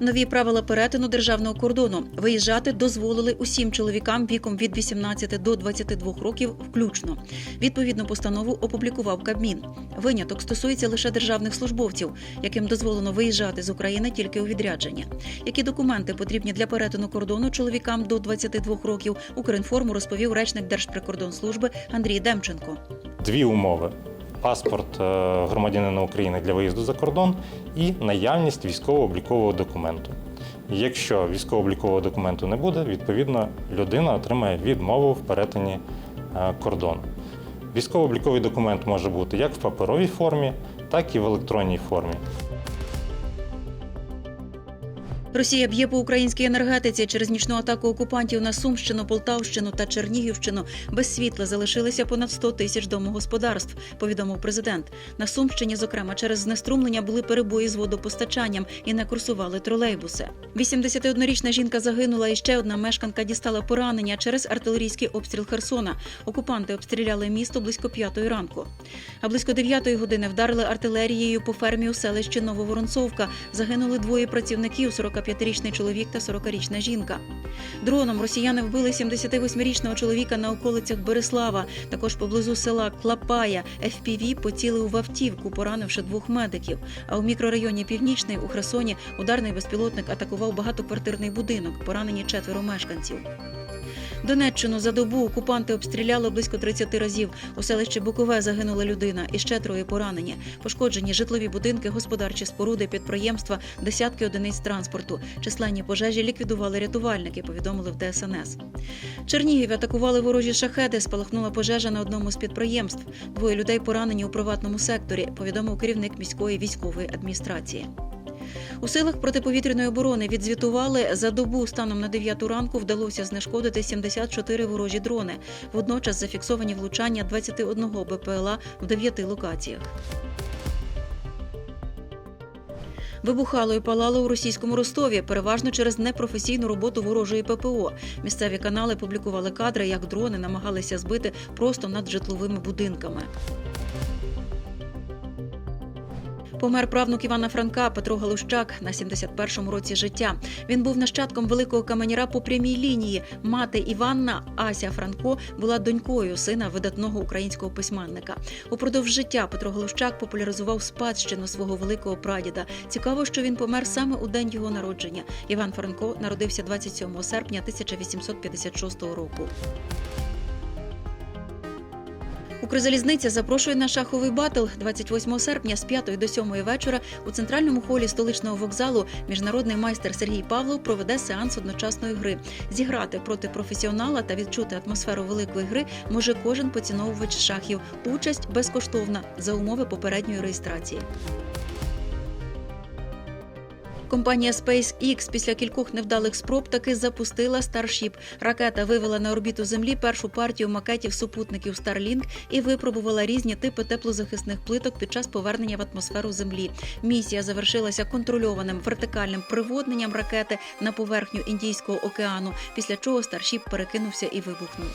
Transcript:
Нові правила перетину державного кордону виїжджати дозволили усім чоловікам віком від 18 до 22 років включно. Відповідну постанову опублікував Кабмін. Виняток стосується лише державних службовців, яким дозволено виїжджати з України тільки у відрядження. Які документи потрібні для перетину кордону чоловікам до 22 років? Укрінформу розповів речник Держприкордонслужби Андрій Демченко. дві умови: паспорт е, громадянина України для виїзду за кордон і наявність військово-облікового документу. Якщо військово-облікового документу не буде, відповідно людина отримає відмову в перетині е, кордону. Військово-обліковий документ може бути як в паперовій формі, так і в електронній формі. Росія б'є по українській енергетиці через нічну атаку окупантів на Сумщину, Полтавщину та Чернігівщину. Без світла залишилися понад 100 тисяч домогосподарств. Повідомив президент. На Сумщині, зокрема, через знеструмлення були перебої з водопостачанням і не курсували тролейбуси. 81-річна жінка загинула, і ще одна мешканка дістала поранення через артилерійський обстріл Херсона. Окупанти обстріляли місто близько п'ятої ранку. А близько дев'ятої години вдарили артилерією по фермі у селищі Нововоронцовка. Загинули двоє працівників: 45-річний чоловік та 40-річна жінка. Дроном росіяни вбили 78-річного чоловіка на околицях Береслава. Також поблизу села Клапая FPV поцілив в автівку, поранивши двох медиків. А у мікрорайоні Північний у Херсоні ударний безпілотник атакував багатоквартирний будинок. Поранені четверо мешканців. Донеччину за добу окупанти обстріляли близько 30 разів. У селищі Букове загинула людина і ще троє поранені. Пошкоджені житлові будинки, господарчі споруди, підприємства, десятки одиниць транспорту. Численні пожежі ліквідували рятувальники, повідомили в ДСНС. Чернігів атакували ворожі шахеди. Спалахнула пожежа на одному з підприємств. Двоє людей поранені у приватному секторі. Повідомив керівник міської військової адміністрації. У силах протиповітряної оборони відзвітували за добу станом на 9 ранку вдалося знешкодити 74 ворожі дрони. Водночас зафіксовані влучання 21 БПЛА в 9 локаціях. Вибухало і палало у російському Ростові, переважно через непрофесійну роботу ворожої ППО. Місцеві канали публікували кадри, як дрони намагалися збити просто над житловими будинками. Помер правнук Івана Франка Петро Галущак на 71-му році життя. Він був нащадком великого каменяра по прямій лінії. Мати Іванна Ася Франко була донькою сина видатного українського письменника. Упродовж життя Петро Галущак популяризував спадщину свого великого прадіда. Цікаво, що він помер саме у день його народження. Іван Франко народився 27 серпня 1856 року. Укрзалізниця запрошує на шаховий батл 28 серпня з 5 до 7 вечора у центральному холі столичного вокзалу. Міжнародний майстер Сергій Павлов проведе сеанс одночасної гри. Зіграти проти професіонала та відчути атмосферу великої гри може кожен поціновувач шахів. Участь безкоштовна за умови попередньої реєстрації. Компанія SpaceX після кількох невдалих спроб таки запустила Starship. Ракета вивела на орбіту Землі першу партію макетів супутників Starlink і випробувала різні типи теплозахисних плиток під час повернення в атмосферу Землі. Місія завершилася контрольованим вертикальним приводненням ракети на поверхню Індійського океану, після чого Starship перекинувся і вибухнув.